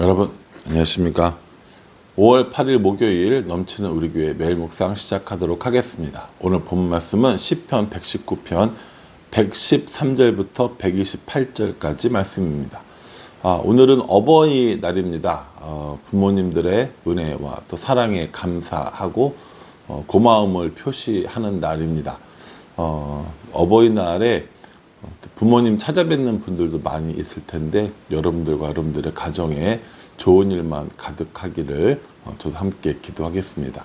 여러분 안녕하십니까? 5월 8일 목요일 넘치는 우리 교회 매일 묵상 시작하도록 하겠습니다. 오늘 본 말씀은 10편 119편 113절부터 128절까지 말씀입니다. 아, 오늘은 어버이 날입니다. 어, 부모님들의 은혜와 또 사랑에 감사하고 어, 고마움을 표시하는 날입니다. 어, 어버이날에 부모님 찾아뵙는 분들도 많이 있을 텐데 여러분들과 여러분들의 가정에 좋은 일만 가득하기를 어, 저도 함께 기도하겠습니다.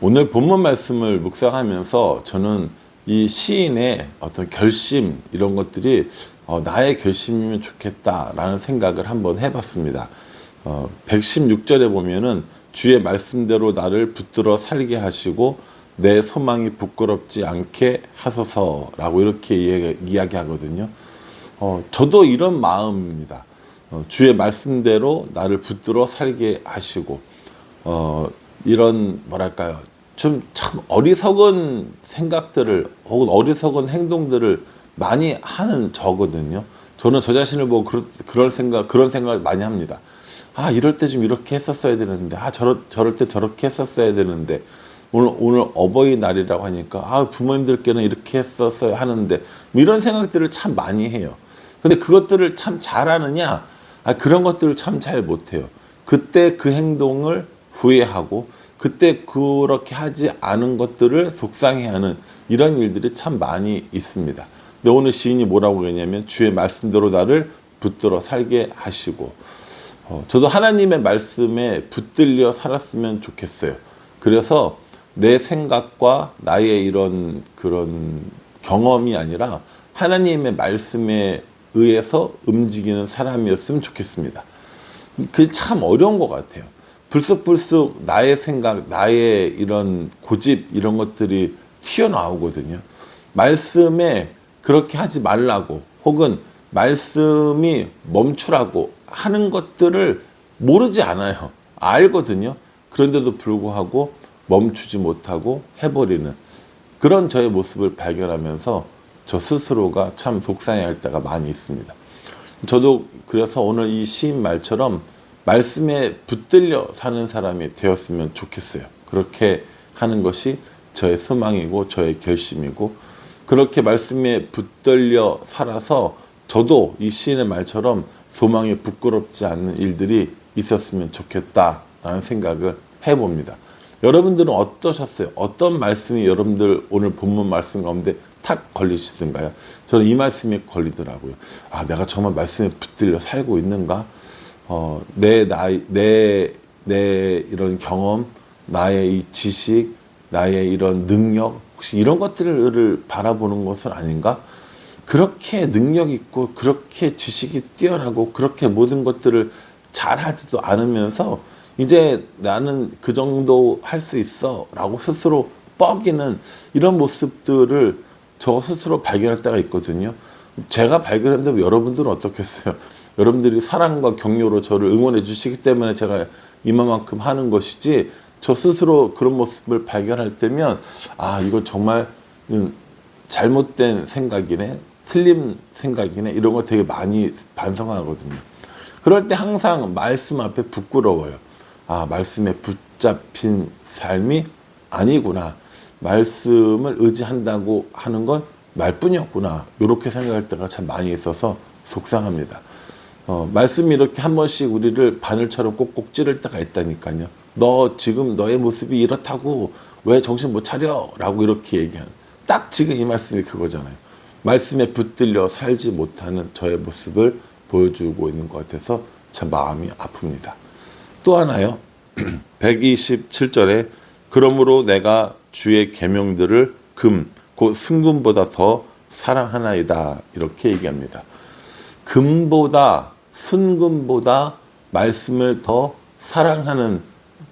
오늘 본문 말씀을 묵상하면서 저는 이 시인의 어떤 결심 이런 것들이 어, 나의 결심이면 좋겠다라는 생각을 한번 해봤습니다. 어, 116절에 보면은 주의 말씀대로 나를 붙들어 살게 하시고 내 소망이 부끄럽지 않게 하소서라고 이렇게 이야기, 이야기하거든요. 어, 저도 이런 마음입니다. 어, 주의 말씀대로 나를 붙들어 살게 하시고, 어, 이런, 뭐랄까요. 좀 참 어리석은 생각들을, 혹은 어리석은 행동들을 많이 하는 저거든요. 저는 저 자신을 보고 그럴, 그럴 생각, 그런 생각을 많이 합니다. 아, 이럴 때 좀 이렇게 했었어야 되는데, 아, 저럴, 저럴 때 저렇게 했었어야 되는데, 오늘 오늘 어버이날이라고 하니까 아 부모님들께는 이렇게 했었어야 하는데 뭐 이런 생각들을 참 많이 해요. 근데 그것들을 참 잘하느냐? 아 그런 것들을 참 잘 못해요. 그때 그 행동을 후회하고 그때 그렇게 하지 않은 것들을 속상해하는 이런 일들이 참 많이 있습니다. 근데 오늘 시인이 뭐라고 했냐면 주의 말씀대로 나를 붙들어 살게 하시고 어, 저도 하나님의 말씀에 붙들려 살았으면 좋겠어요. 그래서 내 생각과 나의 이런 그런 경험이 아니라 하나님의 말씀에 의해서 움직이는 사람이었으면 좋겠습니다. 그게 참 어려운 것 같아요. 불쑥불쑥 나의 생각, 나의 이런 고집, 이런 것들이 튀어나오거든요. 말씀에 그렇게 하지 말라고, 혹은 말씀이 멈추라고 하는 것들을 모르지 않아요. 알거든요. 그런데도 불구하고 멈추지 못하고 해버리는 그런 저의 모습을 발견하면서 저 스스로가 참 속상해 할 때가 많이 있습니다. 저도 그래서 오늘 이 시인 말처럼 말씀에 붙들려 사는 사람이 되었으면 좋겠어요. 그렇게 하는 것이 저의 소망이고 저의 결심이고 그렇게 말씀에 붙들려 살아서 저도 이 시인의 말처럼 소망이 부끄럽지 않는 일들이 있었으면 좋겠다라는 생각을 해봅니다. 여러분들은 어떠셨어요? 어떤 말씀이 여러분들 오늘 본문 말씀 가운데 탁 걸리시던가요? 저는 이 말씀이 걸리더라고요. 아, 내가 정말 말씀에 붙들려 살고 있는가? 어, 내 나이, 내, 내 이런 경험, 나의 이 지식, 나의 이런 능력, 혹시 이런 것들을 바라보는 것은 아닌가? 그렇게 능력 있고, 그렇게 지식이 뛰어나고, 그렇게 모든 것들을 잘하지도 않으면서 이제 나는 그 정도 할 수 있어 라고 스스로 뻐기는 이런 모습들을 저 스스로 발견할 때가 있거든요. 제가 발견했는데 여러분들은 어떻겠어요? 여러분들이 사랑과 격려로 저를 응원해 주시기 때문에 제가 이만큼 하는 것이지 저 스스로 그런 모습을 발견할 때면 아 이거 정말 잘못된 생각이네 틀린 생각이네 이런 거 되게 많이 반성하거든요. 그럴 때 항상 말씀 앞에 부끄러워요. 아, 말씀에 붙잡힌 삶이 아니구나. 말씀을 의지한다고 하는 건 말뿐이었구나. 이렇게 생각할 때가 참 많이 있어서 속상합니다. 어, 말씀이 이렇게 한 번씩 우리를 바늘처럼 꼭꼭 찌를 때가 있다니까요. 너 지금 너의 모습이 이렇다고 왜 정신 못 차려? 라고 이렇게 얘기하는. 딱 지금 이 말씀이 그거잖아요. 말씀에 붙들려 살지 못하는 저의 모습을 보여주고 있는 것 같아서 참 마음이 아픕니다. 또 하나요. 127절에 그러므로 내가 주의 계명들을 금, 곧 순금보다 더 사랑하나이다. 이렇게 얘기합니다. 금보다 순금보다 말씀을 더 사랑하는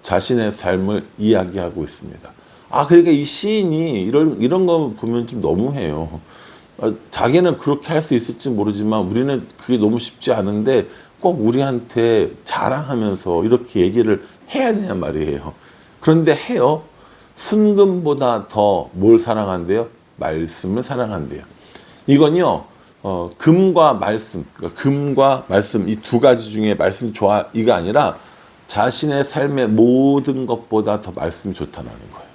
자신의 삶을 이야기하고 있습니다. 아, 그러니까 이 시인이 이런, 이런 거 보면 좀 너무해요. 아, 자기는 그렇게 할 수 있을지 모르지만 우리는 그게 너무 쉽지 않은데 꼭 우리한테 자랑하면서 이렇게 얘기를 해야 되냐 말이에요. 그런데 해요. 순금보다 더 뭘 사랑한대요? 말씀을 사랑한대요. 이건요, 어, 금과 말씀, 그러니까 금과 말씀 이 두 가지 중에 말씀이 좋아 이가 아니라 자신의 삶의 모든 것보다 더 말씀이 좋다는 거예요.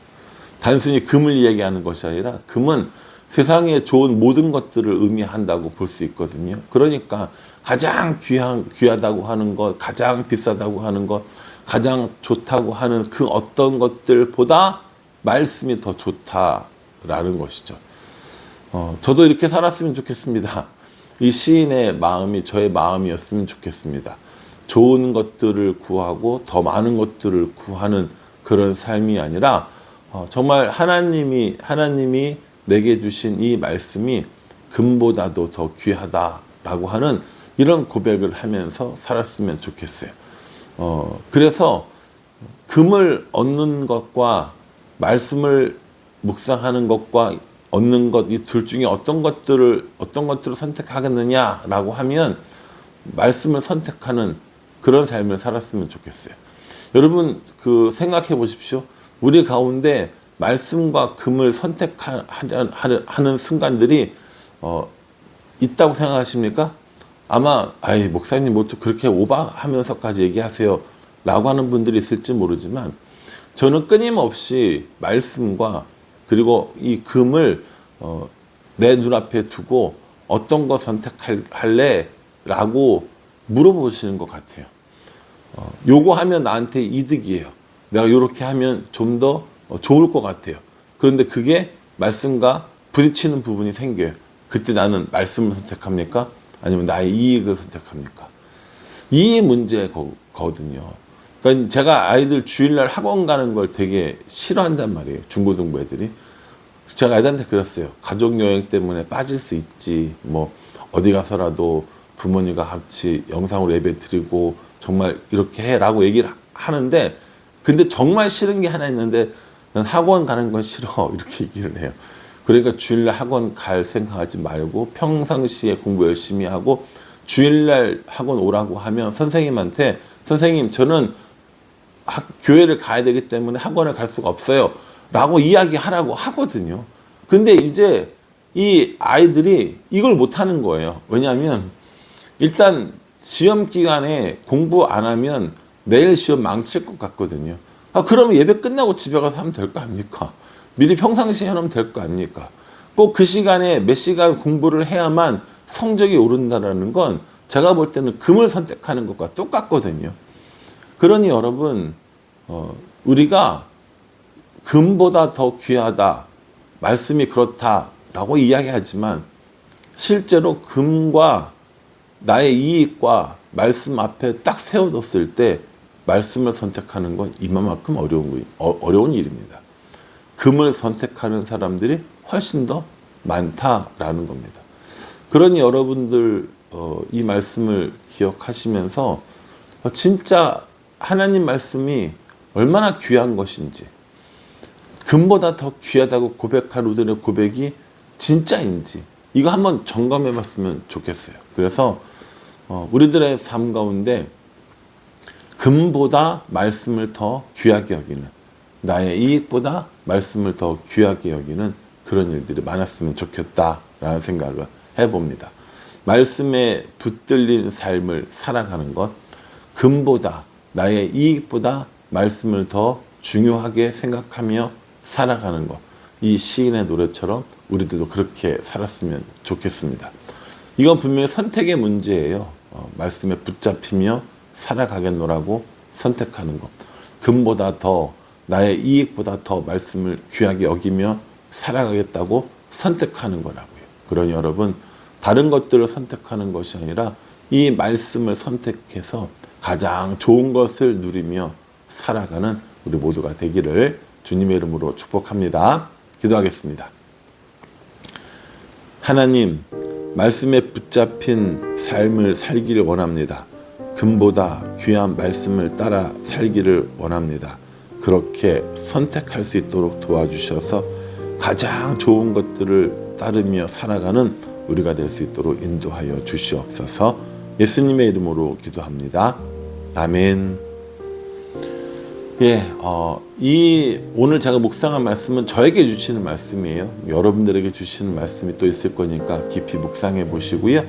단순히 금을 얘기하는 것이 아니라 금은 세상에 좋은 모든 것들을 의미한다고 볼 수 있거든요. 그러니까 가장 귀한, 귀하다고 하는 것, 가장 비싸다고 하는 것, 가장 좋다고 하는 그 어떤 것들보다 말씀이 더 좋다라는 것이죠. 어, 저도 이렇게 살았으면 좋겠습니다. 이 시인의 마음이 저의 마음이었으면 좋겠습니다. 좋은 것들을 구하고 더 많은 것들을 구하는 그런 삶이 아니라 어, 정말 하나님이 하나님이 내게 주신 이 말씀이 금보다도 더 귀하다라고 하는 이런 고백을 하면서 살았으면 좋겠어요. 어, 그래서 금을 얻는 것과 말씀을 묵상하는 것과 얻는 것 이 둘 중에 어떤 것들을 어떤 것들을 선택하겠느냐라고 하면 말씀을 선택하는 그런 삶을 살았으면 좋겠어요. 여러분 그 생각해 보십시오. 우리 가운데 말씀과 금을 선택하는 순간들이 어, 있다고 생각하십니까? 아마 아이 목사님 뭐또 그렇게 오바하면서까지 얘기하세요 라고 하는 분들이 있을지 모르지만 저는 끊임없이 말씀과 그리고 이 금을 어, 내 눈앞에 두고 어떤 거 선택할래? 라고 물어보시는 것 같아요. 어, 요거 하면 나한테 이득이에요. 내가 요렇게 하면 좀더 좋을 것 같아요. 그런데 그게 말씀과 부딪히는 부분이 생겨요. 그때 나는 말씀을 선택합니까? 아니면 나의 이익을 선택합니까? 이 문제거든요. 그러니까 제가 아이들 주일날 학원 가는 걸 되게 싫어한단 말이에요. 중고등부 애들이. 제가 애들한테 그랬어요. 가족 여행 때문에 빠질 수 있지. 뭐 어디 가서라도 부모님과 같이 영상으로 예배 드리고 정말 이렇게 해라고 얘기를 하는데 근데 정말 싫은 게 하나 있는데 난 학원 가는 건 싫어 이렇게 얘기를 해요. 그러니까 주일날 학원 갈 생각하지 말고 평상시에 공부 열심히 하고 주일날 학원 오라고 하면 선생님한테 선생님 저는 학, 교회를 가야 되기 때문에 학원을 갈 수가 없어요. 라고 이야기하라고 하거든요. 근데 이제 이 아이들이 이걸 못 하는 거예요. 왜냐하면 일단 시험 기간에 공부 안 하면 내일 시험 망칠 것 같거든요. 아, 그러면 예배 끝나고 집에 가서 하면 될 거 아닙니까? 미리 평상시에 해놓으면 될 거 아닙니까? 꼭 그 시간에 몇 시간 공부를 해야만 성적이 오른다라는 건 제가 볼 때는 금을 선택하는 것과 똑같거든요. 그러니 여러분, 어, 우리가 금보다 더 귀하다, 말씀이 그렇다라고 이야기하지만 실제로 금과 나의 이익과 말씀 앞에 딱 세워뒀을 때 말씀을 선택하는 건 이만큼 어려운, 어, 어려운 일입니다. 금을 선택하는 사람들이 훨씬 더 많다라는 겁니다. 그러니 여러분들 어, 이 말씀을 기억하시면서 어, 진짜 하나님 말씀이 얼마나 귀한 것인지 금보다 더 귀하다고 고백한 우리의 고백이 진짜인지 이거 한번 점검해 봤으면 좋겠어요. 그래서 어, 우리들의 삶 가운데 금보다 말씀을 더 귀하게 여기는 나의 이익보다 말씀을 더 귀하게 여기는 그런 일들이 많았으면 좋겠다라는 생각을 해봅니다. 말씀에 붙들린 삶을 살아가는 것, 금보다 나의 이익보다 말씀을 더 중요하게 생각하며 살아가는 것. 이 시인의 노래처럼 우리들도 그렇게 살았으면 좋겠습니다. 이건 분명히 선택의 문제예요. 어, 말씀에 붙잡히며 살아가겠노라고 선택하는 것. 금보다 더 나의 이익보다 더 말씀을 귀하게 여기며 살아가겠다고 선택하는 거라고요. 그러니 여러분 다른 것들을 선택하는 것이 아니라 이 말씀을 선택해서 가장 좋은 것을 누리며 살아가는 우리 모두가 되기를 주님의 이름으로 축복합니다. 기도하겠습니다. 하나님, 말씀에 붙잡힌 삶을 살기를 원합니다. 금보다 귀한 말씀을 따라 살기를 원합니다. 그렇게 선택할 수 있도록 도와주셔서 가장 좋은 것들을 따르며 살아가는 우리가 될 수 있도록 인도하여 주시옵소서 예수님의 이름으로 기도합니다. 아멘. 예, 어, 이 오늘 제가 묵상한 말씀은 저에게 주시는 말씀이에요. 여러분들에게 주시는 말씀이 또 있을 거니까 깊이 묵상해 보시고요.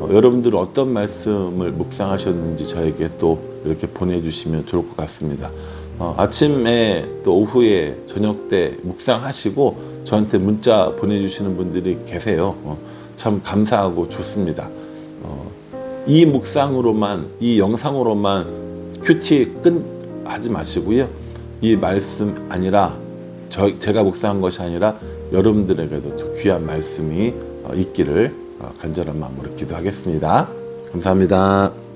어, 여러분들은 어떤 말씀을 묵상하셨는지 저에게 또 이렇게 보내주시면 좋을 것 같습니다. 어, 아침에 또 오후에 저녁 때 묵상하시고 저한테 문자 보내주시는 분들이 계세요. 어, 참 감사하고 좋습니다. 어, 이 묵상으로만 이 영상으로만 큐티 끝 하지 마시고요. 이 말씀 아니라 저 제가 묵상한 것이 아니라 여러분들에게도 또 귀한 말씀이 어, 있기를 어, 간절한 마음으로 기도하겠습니다. 감사합니다.